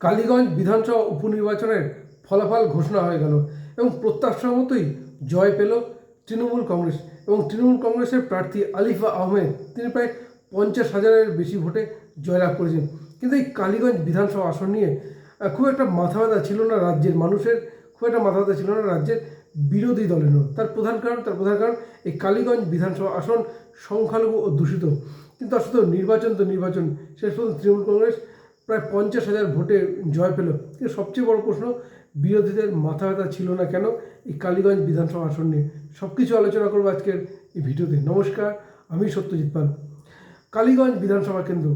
কালীগঞ্জ বিধানসভা উপনির্বাচনের ফলাফল ঘোষণা হয়ে গেল এবং প্রত্যাশা মতোই জয় পেল তৃণমূল কংগ্রেস এবং তৃণমূল কংগ্রেসের প্রার্থী আলিফা আহমেদ, তিনি প্রায় পঞ্চাশ হাজারের বেশি ভোটে জয়লাভ করেছেন। কিন্তু এই কালীগঞ্জ বিধানসভা আসন নিয়ে খুব একটা মাথা ব্যথা ছিল না রাজ্যের মানুষের, খুব একটা মাথা ব্যথা ছিল না রাজ্যের বিরোধী দলেরও তার প্রধান কারণ, তার প্রধান কারণ, এই কালীগঞ্জ বিধানসভা আসন সংখ্যালঘু ও দূষিত। কিন্তু আসলে নির্বাচন তো নির্বাচন, শেষ পর্যন্ত তৃণমূল কংগ্রেস প্রায় পঞ্চাশ হাজার ভোটে জয় পেল। কিন্তু সবচেয়ে বড় প্রশ্ন, বিরোধীদের মাথা ব্যথা ছিল না কেন এই কালীগঞ্জ বিধানসভা আসন নিয়ে? সব কিছু আলোচনা করব আজকের এই ভিডিওতে। নমস্কার, আমি সত্যজিৎ পাল। কালীগঞ্জ বিধানসভা কেন্দ্র।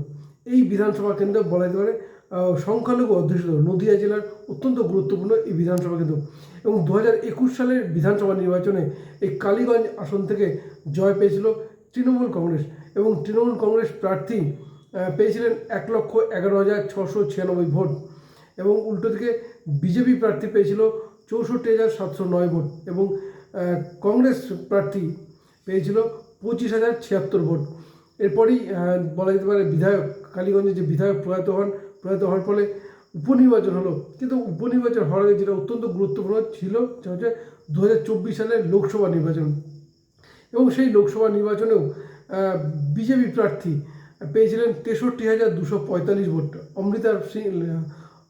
এই বিধানসভা কেন্দ্র বলা যেতে পারে সংখ্যালঘু অধ্যুষিত নদিয়া জেলার অত্যন্ত গুরুত্বপূর্ণ এই বিধানসভা কেন্দ্র। এবং দু একুশ সালের বিধানসভা নির্বাচনে এই কালীগঞ্জ আসন থেকে জয় পেয়েছিল তৃণমূল কংগ্রেস। এবং তৃণমূল কংগ্রেস প্রার্থী পেয়েছিলেন এক লক্ষ এগারো হাজার ছশো ছিয়ানব্বই ভোট এবং উল্টো দিকে বিজেপি প্রার্থী পেয়েছিল চৌষট্টি হাজার সাতশো নয় ভোট এবং কংগ্রেস প্রার্থী পেয়েছিল পঁচিশ হাজার ছিয়াত্তর ভোট। এরপরই বলা যেতে পারে বিধায়ক, কালীগঞ্জে যে বিধায়ক প্রয়াত হন, প্রয়াত হওয়ার ফলে উপনির্বাচন হলো। কিন্তু উপনির্বাচন হওয়ার আগে যেটা অত্যন্ত গুরুত্বপূর্ণ ছিল, সেটা হচ্ছে দু হাজার চব্বিশ সালের লোকসভা নির্বাচন। এবং সেই লোকসভা নির্বাচনেও বিজেপি প্রার্থী পেয়েছিলেন তেষট্টি হাজার দুশো পঁয়তাল্লিশ ভোট। অমৃতা সিং,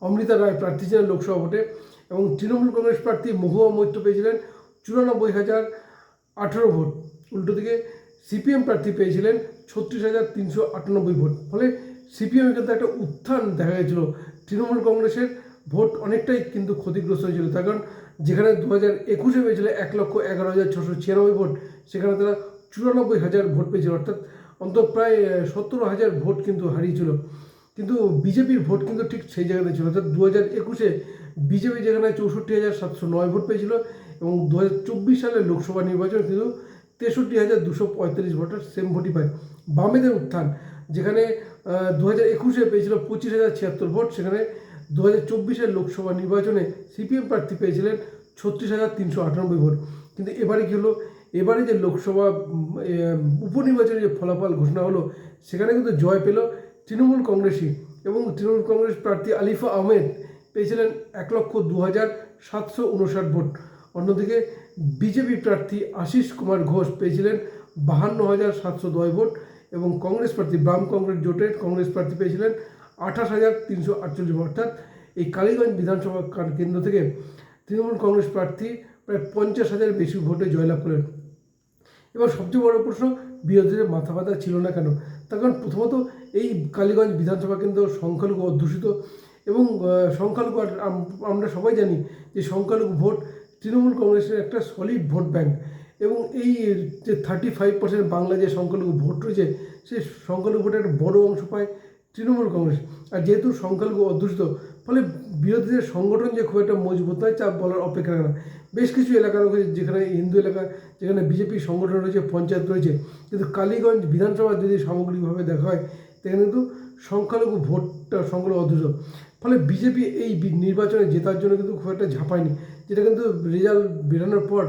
অমৃতা রায় প্রার্থী ছিলেন লোকসভা ভোটে এবং তৃণমূল কংগ্রেস প্রার্থী মহুয়া মৈত্র পেয়েছিলেন চুরানব্বই হাজার আঠেরো ভোট। উল্টো দিকে সিপিএম প্রার্থী পেয়েছিলেন ছত্রিশ হাজার তিনশো আটানব্বই ভোট। ফলে সিপিএম কিন্তু একটা উত্থান দেখা গেছিল। তৃণমূল কংগ্রেসের ভোট অনেকটাই কিন্তু ক্ষতিগ্রস্ত হয়েছিল। তার কারণ যেখানে দু হাজার একুশে পেয়েছিল এক লক্ষ এগারো হাজার ছশো ছিয়ানব্বই ভোট, সেখানে তারা চুরানব্বই হাজার ভোট পেয়েছিল। অর্থাৎ অন্তত প্রায় সত্তর হাজার ভোট কিন্তু হারিয়েছিল। কিন্তু বিজেপির ভোট কিন্তু ঠিক সেই জায়গাতে ছিল। অর্থাৎ দু হাজার একুশে বিজেপি যেখানে চৌষট্টি হাজার সাতশো নয় ভোট পেয়েছিল এবং দু হাজার চব্বিশ সালের লোকসভা নির্বাচন কিন্তু তেষট্টি হাজার দুশো পঁয়তাল্লিশ ভোটার সেম ভোটই পায়। বামেদের উত্থান, যেখানে দু হাজার একুশে পেয়েছিল পঁচিশ হাজার ছিয়াত্তর ভোট, সেখানে দু হাজার চব্বিশের লোকসভা নির্বাচনে সিপিএম প্রার্থী পেয়েছিলেন ছত্রিশ হাজার তিনশো আটানব্বই ভোট। কিন্তু এবারে কী হলো? এবারে যে লোকসভা উপনির্বাচনে যে ফলাফল ঘোষণা হলো, সেখানে কিন্তু জয় পেল তৃণমূল কংগ্রেসই এবং তৃণমূল কংগ্রেস প্রার্থী আলিফা আহমেদ পেয়েছিলেন এক লক্ষ দু হাজার সাতশো উনষাট ভোট। অন্যদিকে বিজেপি প্রার্থী আশিস কুমার ঘোষ পেয়েছিলেন বাহান্ন হাজার সাতশো দশ ভোট এবং কংগ্রেস প্রার্থী বাম কংগ্রেস জোটের কংগ্রেস প্রার্থী পেয়েছিলেন আঠাশ হাজার তিনশো আটচল্লিশ ভোট। অর্থাৎ এই কালীগঞ্জ বিধানসভা কেন্দ্র থেকে তৃণমূল কংগ্রেস প্রার্থী প্রায় পঞ্চাশ হাজার বেশি ভোটে জয়লাভ করেন। এবার সবচেয়ে বড় প্রশ্ন, বিরোধীদের মাথা ব্যথা ছিল না কেন? তার কারণ প্রথমত এই কালীগঞ্জ বিধানসভা কেন্দ্র সংখ্যালঘু অধ্যুষিত এবং সংখ্যালঘু আমরা সবাই জানি যে সংখ্যালঘু ভোট তৃণমূল কংগ্রেসের একটা সলিড ভোট ব্যাংক এবং এই যে থার্টি ফাইভ পার্সেন্ট বাংলা যে সংখ্যালঘু ভোট রয়েছে সেই সংখ্যালঘু ভোটের একটা বড় অংশ পায় তৃণমূল কংগ্রেস। আর যেহেতু সংখ্যালঘু অধ্যুষিত, ফলে বিরোধীদের সংগঠন যে খুব একটা মজবুত নয়, তা বলার অপেক্ষা না। বেশ কিছু এলাকা রয়েছে যেখানে হিন্দু এলাকা, যেখানে বিজেপি সংগঠন রয়েছে, পঞ্চায়েত রয়েছে। কিন্তু কালীগঞ্জ বিধানসভা যদি সামগ্রিকভাবে দেখা হয় সেখানে কিন্তু সংখ্যালঘু ভোটটা সংখ্যালঘু অধ্যুষিত ফলে বিজেপি এই নির্বাচনে জেতার জন্য কিন্তু খুব একটা ঝাঁপায়নি, যেটা কিন্তু রেজাল্ট বেরোনোর পর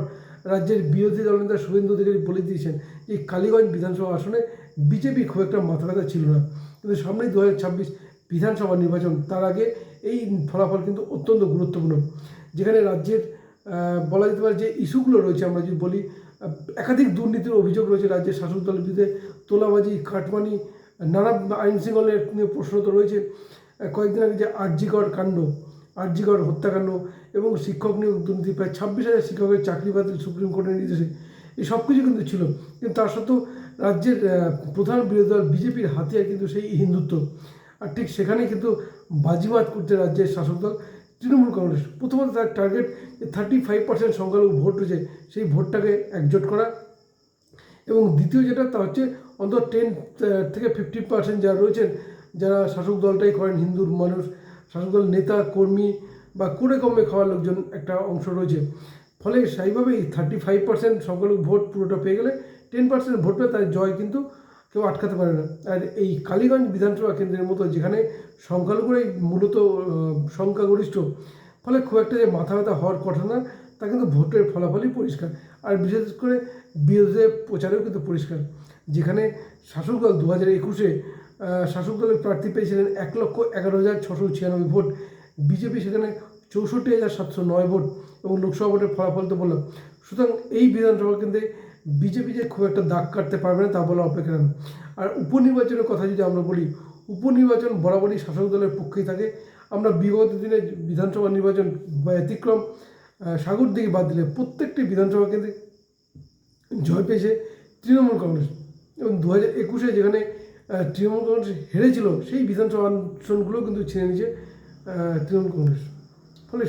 রাজ্যের বিরোধী দলনেতা শুভেন্দু অধিকারী বলে দিয়েছেন যে কালীগঞ্জ বিধানসভা আসনে বিজেপি খুব একটা মাথা ব্যথা ছিল না। কিন্তু সামনেই দু হাজার ছাব্বিশ বিধানসভা নির্বাচন, তার আগে এই ফলাফল কিন্তু অত্যন্ত গুরুত্বপূর্ণ, যেখানে রাজ্যের বলা যেতে পারে যে ইস্যুগুলো রয়েছে, আমরা যদি বলি একাধিক দুর্নীতির অভিযোগ রয়েছে রাজ্যের শাসক দলের বিরুদ্ধে, তোলাবাজি, কাটমানি, নানা আইন শৃঙ্খলের প্রশ্ন তো রয়েছে। কয়েকদিন আগে যে আরজিকর কাণ্ড, আরজিকর হত্যাকাণ্ড এবং শিক্ষক নিয়োগ দুর্নীতি, প্রায় ছাব্বিশ হাজার শিক্ষকের চাকরি বাতিল সুপ্রিম কোর্টের নির্দেশে, এই সব কিছু কিন্তু ছিল। কিন্তু তার সত্ত্বেও রাজ্যের প্রধান বিরোধী দল বিজেপির হাতিয়ার কিন্তু সেই হিন্দুত্ব। আর ঠিক সেখানে কিন্তু বাজিমাত করতে রাজ্যের শাসক দল তৃণমূল কংগ্রেস। প্রথমত তার টার্গেট থার্টি ফাইভ পার্সেন্ট সংখ্যালঘু ভোট রয়েছে, সেই ভোটটাকে একজোট করা। এবং দ্বিতীয় যেটা, তা হচ্ছে অন্তত টেন থেকে ফিফটি পার্সেন্ট যারা রয়েছেন, যারা শাসক দলটাই করেন, হিন্দুর মানুষ, শাসক দল নেতা, কর্মী বা করে কমে খাওয়ার লোকজন একটা অংশ রয়েছে। ফলে সেইভাবেই থার্টি ফাইভ পার্সেন্ট সংখ্যালঘু ভোট পুরোটা পেয়ে গেলে টেন পার্সেন্ট ভোট পেয়ে তার জয় কিন্তু কেউ আটকাতে পারে না। আর এই কালীগঞ্জ বিধানসভা কেন্দ্রের মতো যেখানে সংখ্যালঘুরাই মূলত সংখ্যাগরিষ্ঠ, ফলে খুব একটা যে মাথা ব্যথা হওয়ার কথা না, তা কিন্তু ভোটের ফলাফলই পরিষ্কার। আর বিশেষ করে বিরোধীদের প্রচারেও কিন্তু পরিষ্কার। যেখানে শাসক দল দু হাজার একুশে শাসক দলের প্রার্থী পেয়েছিলেন এক লক্ষ এগারো হাজার ছশো ছিয়ানব্বই ভোট। বিজেপি সেখানে চৌষট্টি হাজার সাতশো নয় ভোট এবং লোকসভা ভোটের ফলাফল তো বললাম। সুতরাং এই বিধানসভা কেন্দ্রে বিজেপি যে খুব একটা দাগ কাটতে পারবে না তা বলা অপেক্ষা আর উপনির্বাচনের কথা যদি আমরা বলি, উপনির্বাচন বরাবরই শাসক দলের পক্ষেই থাকে। আমরা বিগত দিনে বিধানসভা নির্বাচন ব্যতিক্রম সাগর দিকে বাদ দিলে প্রত্যেকটি বিধানসভা কেন্দ্রে জয় পেয়েছে তৃণমূল কংগ্রেস। এবং দু হাজার একুশে যেখানে তৃণমূল কংগ্রেস হেরেছিল, সেই বিধানসভা আসনগুলো কিন্তু ছিনে নিয়েছে তৃণমূল কংগ্রেস। ফলে